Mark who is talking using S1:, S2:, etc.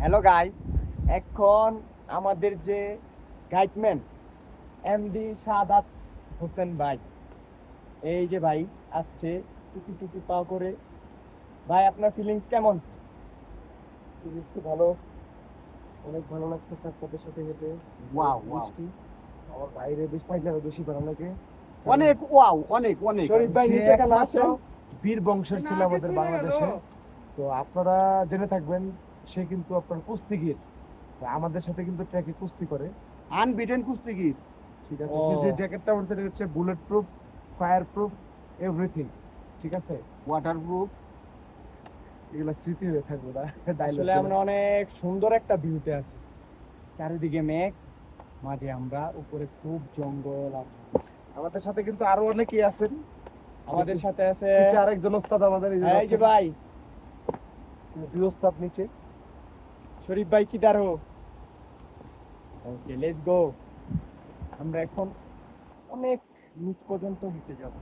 S1: Hello guys এখন আমাদের যে গাইডম্যান এমডি সাদাত হোসেন ভাই। এই যে ভাই আসছে টুকি টুকি পা করে। ভাই আপনার ফিলিংস কেমন?
S2: ফিলিংস তো ভালো। অনেক ভালো লাগতেছে আপনাদের সাথে হেঁটে. বৃষ্টি আমার বাইরে বেশ পাইলে বেশি ভালো লাগে।
S1: অনেক ওয়াও অনেক অনেক।
S2: শরীফ ভাই নিচে কেন আসেন। বীর বংশের ছিল আমাদের বাংলাদেশে। তো আপনারা জেনে থাকবেন সে কিন্তু আপনার কুস্তিগির। আমাদের সাথে কিন্তু ট্র্যাকে কুস্তি করে।
S1: আনবিটেন কুস্তিগির।
S2: ঠিক আছে সে যে জ্যাকেটটা পরছে এটা হচ্ছে bullet proof fire proof everything ঠিক আছে?
S1: ওয়াটারপ্রুফ
S2: এগুলো স্মৃতি হয়ে থাকবে
S1: আসলে আমরা অনেক সুন্দর একটা ভিউতে আছি। চারিদিকে মেঘ মাঝে আমরা উপরে খুব জঙ্গল।
S2: আমাদের সাথে কিন্তু আরও অনেকেই আছেন।
S1: আমাদের সাথে আছে
S2: আরেকজন ওস্তাদ আমাদের এই যে
S1: এই যে ভাই।
S2: দুই ওস্তাদ নিচে।
S1: শরীফ ভাই কিদার হো ওকে লেটস গো আমরা এখন অনেক নিচ পর্যন্ত হেঁটে যাব।